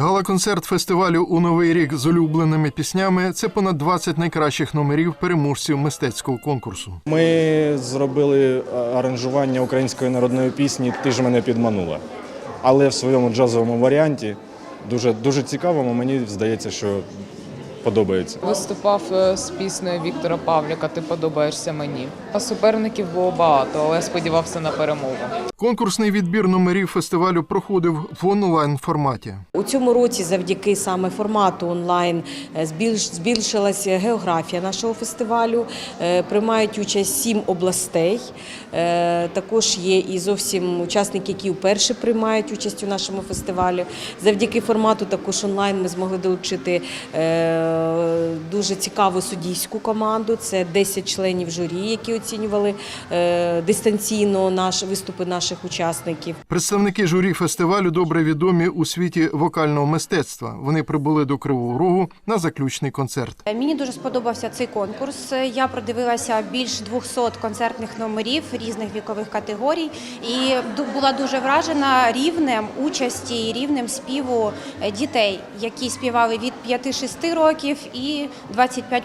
Гала-концерт фестивалю у новий рік з улюбленими піснями це понад 20 найкращих номерів переможців мистецького конкурсу. Ми зробили е, аранжування української народної пісні Ти ж мене підманула. Але в своєму джазовому варіанті дуже, дуже цікавому, мені здається, що подобається. Виступав е, з піснею Віктора Павліка Ти подобаєшся мені. А суперників було багато, але я сподівався на перемогу. Конкурсний відбір номерів фестивалю проходив в онлайн форматі. У цьому році, завдяки саме формату онлайн, е, збільшилася географія нашого фестивалю. Е, Приймають участь сім областей. Також є і зовсім учасники, які вперше приймають участь у нашому фестивалі. Завдяки формату також онлайн ми змогли долучити дуже цікаву суддівську команду. Це 10 членів журі, які оцінювали е, дистанційно наш виступи наших учасників. Представники журі фестивалю добре відомі у світі вокального мистецтва. Вони прибули до Кривого Рогу на заключний концерт. Мені дуже сподобався цей конкурс. Я продивилася більш 200 концертних номерів різних вікових категорій і ду- була дуже вражена рівнем участі і рівнем співу е, дітей, які співали від 5-6 років і 25+.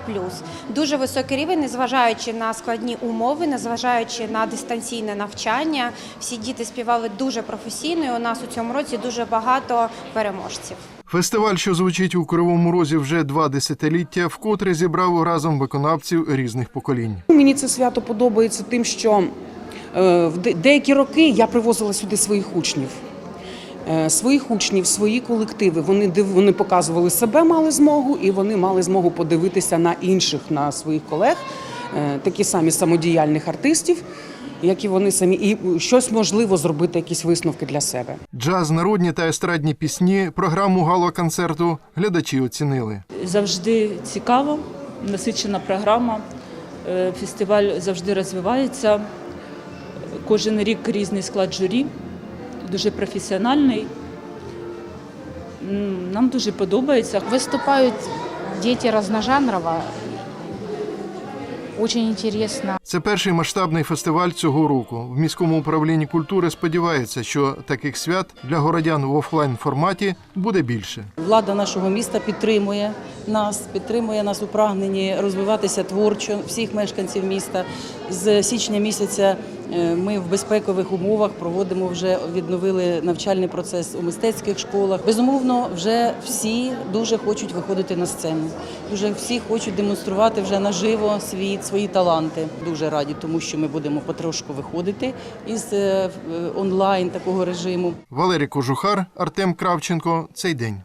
Дуже високий рівень, незважаючи на складні умови, незважаючи на дистанційне навчання. Всі діти співали дуже професійно. і У нас у цьому році дуже багато переможців. Фестиваль, що звучить у Кривому Розі вже два десятиліття, вкотре зібрав разом виконавців різних поколінь. Мені це свято подобається тим, що е, в деякі роки я привозила сюди своїх учнів. Е, Своїх учнів, свої колективи. Вони див- вони показували себе, мали змогу, і вони мали змогу подивитися на інших, на своїх колег, е, такі самі самодіяльних артистів, як і вони самі, і щось можливо зробити, якісь висновки для себе. Джаз, народні та естрадні пісні, програму гала-концерту глядачі оцінили. завжди цікаво, насичена програма. Е, Фестиваль завжди розвивається. Кожен рік різний склад журі, дуже професіональний. Нам дуже подобається. Выступают дети разножанрово. Очень интересно. Це перший масштабний фестиваль цього року. В міському управлінні культури сподіваються, що таких свят для городян в офлайн форматі буде більше. Влада нашого міста підтримує нас, підтримує нас у прагненні розвиватися творчо всіх мешканців міста. З січня місяця ми в безпекових умовах проводимо вже відновили навчальний процес у мистецьких школах. Безумовно, вже всі дуже хочуть виходити на сцену. Дуже всі хочуть демонструвати вже наживо світ, свої таланти. Дуже раді, тому що ми будемо потрошку виходити із е, е, онлайн такого режиму. Валерій Кожухар, Артем Кравченко. Цей день.